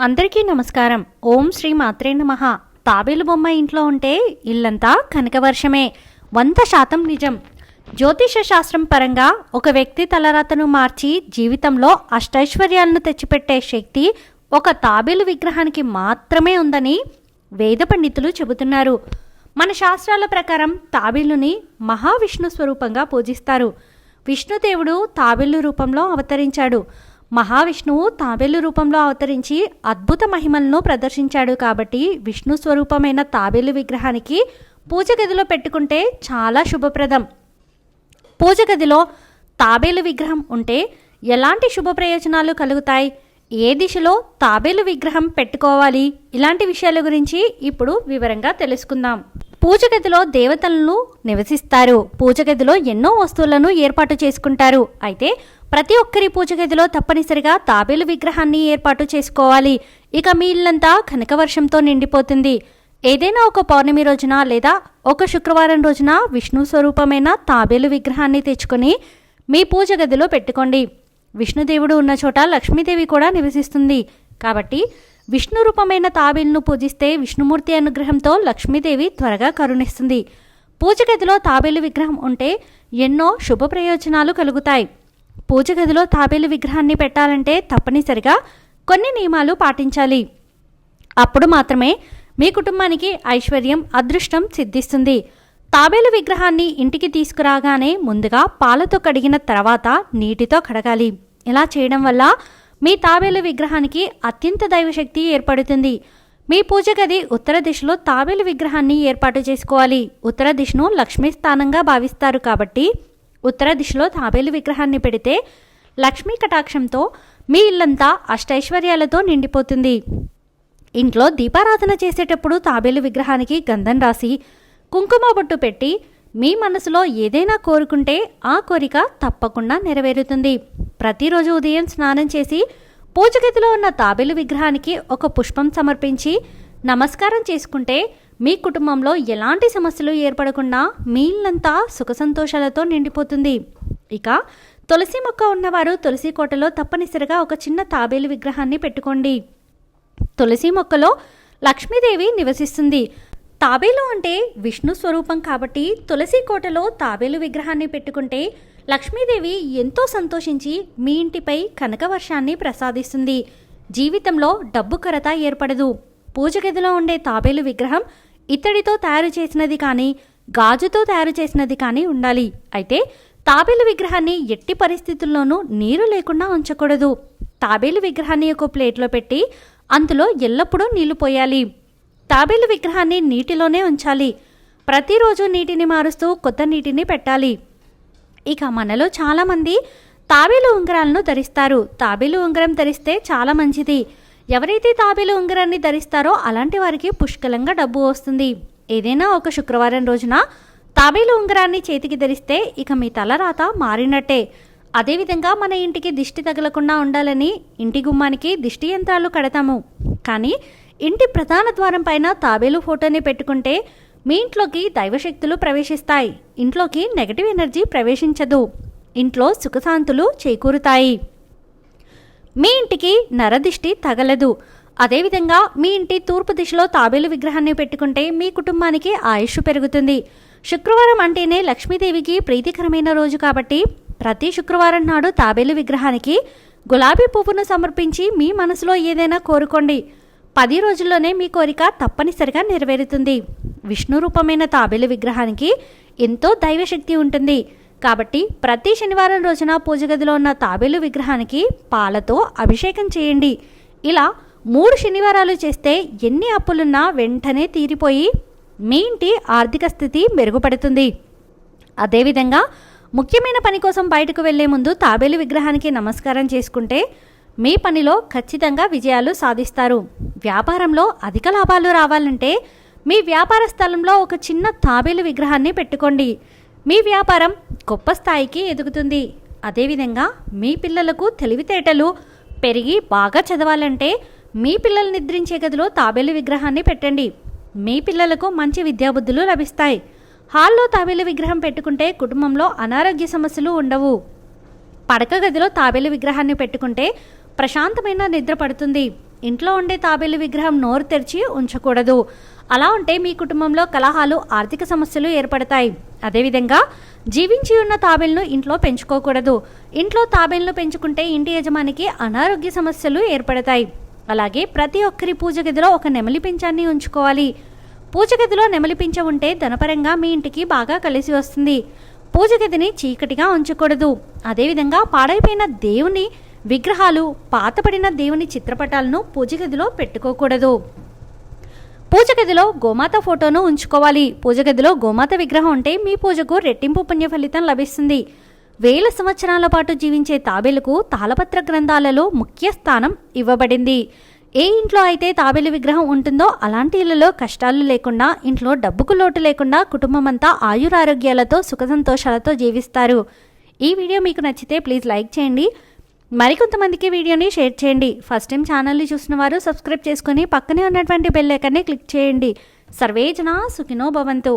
అందరికీ నమస్కారం. ఓం శ్రీ మాత్రే నమః. తాబేలు బొమ్మ ఇంట్లో ఉంటే ఇల్లంతా కనకవర్షమే. వంద శాతం నిజం. జ్యోతిష శాస్త్రం పరంగా ఒక వ్యక్తి తలరాతను మార్చి జీవితంలో అష్టైశ్వర్యాలను తెచ్చిపెట్టే శక్తి ఒక తాబేలు విగ్రహానికి మాత్రమే ఉందని వేద పండితులు చెబుతున్నారు. మన శాస్త్రాల ప్రకారం తాబేలుని మహావిష్ణు స్వరూపంగా పూజిస్తారు. విష్ణుదేవుడు తాబేలు రూపంలో అవతరించాడు. మహావిష్ణువు తాబేలు రూపంలో అవతరించి అద్భుత మహిమలను ప్రదర్శించాడు కాబట్టి విష్ణు స్వరూపమైన తాబేలు విగ్రహానికి పూజ గదిలో పెట్టుకుంటే చాలా శుభప్రదం. పూజ గదిలో తాబేలు విగ్రహం ఉంటే ఎలాంటి శుభ ప్రయోజనాలు కలుగుతాయి? ఏ దిశలో తాబేలు విగ్రహం పెట్టుకోవాలి? ఇలాంటి విషయాల గురించి ఇప్పుడు వివరంగా తెలుసుకుందాం. పూజ గదిలో దేవతలను నివసిస్తారు. పూజ గదిలో ఎన్నో వస్తువులను ఏర్పాటు చేసుకుంటారు. అయితే ప్రతి ఒక్కరి పూజ గదిలో తప్పనిసరిగా తాబేలు విగ్రహాన్ని ఏర్పాటు చేసుకోవాలి. ఇక మీ ఇల్లంతా కనకవర్షంతో నిండిపోతుంది. ఏదైనా ఒక పౌర్ణమి రోజున లేదా ఒక శుక్రవారం రోజున విష్ణు స్వరూపమైన తాబేలు విగ్రహాన్ని తెచ్చుకొని మీ పూజ గదిలో పెట్టుకోండి. విష్ణుదేవుడు ఉన్న చోట లక్ష్మీదేవి కూడా నివసిస్తుంది. కాబట్టి విష్ణు రూపమైన తాబేలును పూజిస్తే విష్ణుమూర్తి అనుగ్రహంతో లక్ష్మీదేవి త్వరగా కరుణిస్తుంది. పూజ గదిలో తాబేలు విగ్రహం ఉంటే ఎన్నో శుభ ప్రయోజనాలు కలుగుతాయి. పూజ గదిలో తాబేలు విగ్రహాన్ని పెట్టాలంటే తప్పనిసరిగా కొన్ని నియమాలు పాటించాలి. అప్పుడు మాత్రమే మీ కుటుంబానికి ఐశ్వర్యం అదృష్టం సిద్ధిస్తుంది. తాబేలు విగ్రహాన్ని ఇంటికి తీసుకురాగానే ముందుగా పాలతో కడిగిన తర్వాత నీటితో కడగాలి. ఇలా చేయడం వల్ల మీ తాబేలు విగ్రహానికి అత్యంత దైవశక్తి ఏర్పడుతుంది. మీ పూజ గది ఉత్తర దిశలో తాబేలు విగ్రహాన్ని ఏర్పాటు చేసుకోవాలి. ఉత్తర దిశను లక్ష్మీ స్థానంగా భావిస్తారు కాబట్టి ఉత్తర దిశలో తాబేలు విగ్రహాన్ని పెడితే లక్ష్మీ కటాక్షంతో మీ ఇల్లంతా అష్టైశ్వర్యాలతో నిండిపోతుంది. ఇంట్లో దీపారాధన చేసేటప్పుడు తాబేలు విగ్రహానికి గంధం రాసి కుంకుమ బొట్టు పెట్టి మీ మనసులో ఏదైనా కోరుకుంటే ఆ కోరిక తప్పకుండా నెరవేరుతుంది. ప్రతిరోజు ఉదయం స్నానం చేసి పూజగదిలో ఉన్న తాబేలు విగ్రహానికి ఒక పుష్పం సమర్పించి నమస్కారం చేసుకుంటే మీ కుటుంబంలో ఎలాంటి సమస్యలు ఏర్పడకుండా మీ ఇల్లంతా సుఖ సంతోషాలతో నిండిపోతుంది. ఇక తులసి మొక్క ఉన్నవారు తులసి కోటలో తప్పనిసరిగా ఒక చిన్న తాబేలు విగ్రహాన్ని పెట్టుకోండి. తులసి మొక్కలో లక్ష్మీదేవి నివసిస్తుంది. తాబేలు అంటే విష్ణు స్వరూపం కాబట్టి తులసి కోటలో తాబేలు విగ్రహాన్ని పెట్టుకుంటే లక్ష్మీదేవి ఎంతో సంతోషించి మీ ఇంటిపై కనకవర్షాన్ని ప్రసాదిస్తుంది. జీవితంలో డబ్బు కొరత ఏర్పడదు. పూజ గదిలో ఉండే తాబేలు విగ్రహం ఇత్తడితో తయారు చేసినది కానీ గాజుతో తయారు చేసినది కానీ ఉండాలి. అయితే తాబేలు విగ్రహాన్ని ఎట్టి పరిస్థితుల్లోనూ నీరు లేకుండా ఉంచకూడదు. తాబేలు విగ్రహాన్ని ఒక ప్లేట్లో పెట్టి అందులో ఎల్లప్పుడూ నీళ్ళు పోయాలి. తాబేలు విగ్రహాన్ని నీటిలోనే ఉంచాలి. ప్రతిరోజు నీటిని మారుస్తూ కొత్త నీటిని పెట్టాలి. ఇక మనలో చాలామంది తాబేలు ఉంగరాలను ధరిస్తారు. తాబేలు ఉంగరం ధరిస్తే చాలా మంచిది. ఎవరైతే తాబేలు ఉంగరాన్ని ధరిస్తారో అలాంటి వారికి పుష్కలంగా డబ్బు వస్తుంది. ఏదైనా ఒక శుక్రవారం రోజున తాబేలు ఉంగరాన్ని చేతికి ధరిస్తే ఇక మీ తలరాత మారినట్టే. అదేవిధంగా మన ఇంటికి దిష్టి తగలకుండా ఉండాలని ఇంటి గుమ్మానికి దిష్టి యంత్రాలు కడతాము. కానీ ఇంటి ప్రధాన ద్వారం పైన తాబేలు ఫోటోని పెట్టుకుంటే మీ ఇంట్లోకి దైవశక్తులు ప్రవేశిస్తాయి. ఇంట్లోకి నెగటివ్ ఎనర్జీ ప్రవేశించదు. ఇంట్లో సుఖశాంతులు చేకూరుతాయి. మీ ఇంటికి నరదిష్టి తగలదు. అదేవిధంగా మీ ఇంటి తూర్పు దిశలో తాబేలు విగ్రహాన్ని పెట్టుకుంటే మీ కుటుంబానికి ఆయుష్ పెరుగుతుంది. శుక్రవారం అంటేనే లక్ష్మీదేవికి ప్రీతికరమైన రోజు కాబట్టి ప్రతి శుక్రవారం నాడు తాబేలు విగ్రహానికి గులాబీ పువ్వును సమర్పించి మీ మనసులో ఏదైనా కోరుకోండి. పది రోజుల్లోనే మీ కోరిక తప్పనిసరిగా నెరవేరుతుంది. విష్ణు రూపమైన తాబేలు విగ్రహానికి ఎంతో దైవశక్తి ఉంటుంది. కాబట్టి ప్రతి శనివారం రోజున పూజ గదిలో ఉన్న తాబేలు విగ్రహానికి పాలతో అభిషేకం చేయండి. ఇలా మూడు శనివారాలు చేస్తే ఎన్ని అప్పులున్నా వెంటనే తీరిపోయి మీ ఇంటి ఆర్థిక స్థితి మెరుగుపడుతుంది. అదేవిధంగా ముఖ్యమైన పని కోసం బయటకు వెళ్ళే ముందు తాబేలు విగ్రహానికి నమస్కారం చేసుకుంటే మీ పనిలో ఖచ్చితంగా విజయాలు సాధిస్తారు. వ్యాపారంలో అధిక లాభాలు రావాలంటే మీ వ్యాపార స్థలంలో ఒక చిన్న తాబేలు విగ్రహాన్ని పెట్టుకోండి. మీ వ్యాపారం గొప్ప స్థాయికి ఎదుగుతుంది. అదేవిధంగా మీ పిల్లలకు తెలివితేటలు పెరిగి బాగా చదవాలంటే మీ పిల్లలు నిద్రించే గదిలో తాబేలు విగ్రహాన్ని పెట్టండి. మీ పిల్లలకు మంచి విద్యాబుద్ధులు లభిస్తాయి. హాల్లో తాబేలు విగ్రహం పెట్టుకుంటే కుటుంబంలో అనారోగ్య సమస్యలు ఉండవు. పడక గదిలో తాబేలు విగ్రహాన్ని పెట్టుకుంటే ప్రశాంతమైన నిద్ర పడుతుంది. ఇంట్లో ఉండే తాబేలు విగ్రహం నోరు తెరిచి ఉంచకూడదు. అలా ఉంటే మీ కుటుంబంలో కలహాలు ఆర్థిక సమస్యలు ఏర్పడతాయి. అదేవిధంగా జీవించి ఉన్న తాబేలను ఇంట్లో పెంచుకోకూడదు. ఇంట్లో తాబేలను పెంచుకుంటే ఇంటి యజమానికి అనారోగ్య సమస్యలు ఏర్పడతాయి. అలాగే ప్రతి ఒక్కరి పూజ గదిలో ఒక నెమలి పింఛాన్ని ఉంచుకోవాలి. పూజ గదిలో నెమలి పింఛ ఉంటే ధనపరంగా మీ ఇంటికి బాగా కలిసి వస్తుంది. పూజ గదిని చీకటిగా ఉంచకూడదు. అదేవిధంగా పాడైపోయిన దేవుని విగ్రహాలు పాతపడిన దేవుని చిత్రపటాలను పూజ గదిలో పెట్టుకోకూడదు. పూజ గదిలో గోమాత ఫోటోను ఉంచుకోవాలి. పూజ గదిలో గోమాత విగ్రహం ఉంటే మీ పూజకు రెట్టింపు పుణ్య ఫలితం లభిస్తుంది. వేల సంవత్సరాల పాటు జీవించే తాబేలుకు తాళపత్ర గ్రంథాలలో ముఖ్య స్థానం ఇవ్వబడింది. ఏ ఇంట్లో అయితే తాబేలు విగ్రహం ఉంటుందో అలాంటి ఇళ్ళలో కష్టాలు లేకుండా ఇంట్లో డబ్బుకు లోటు లేకుండా కుటుంబం అంతా ఆయురారోగ్యాలతో సుఖ సంతోషాలతో జీవిస్తారు. ఈ వీడియో మీకు నచ్చితే ప్లీజ్ లైక్ చేయండి. మరికొంతమందికి వీడియోని షేర్ చేయండి. ఫస్ట్ టైం ఛానల్ని చూసిన వారు సబ్స్క్రైబ్ చేసుకొని పక్కనే ఉన్నటువంటి బెల్ ఐకాన్ని క్లిక్ చేయండి. సర్వేజన సుఖినో భవంతు.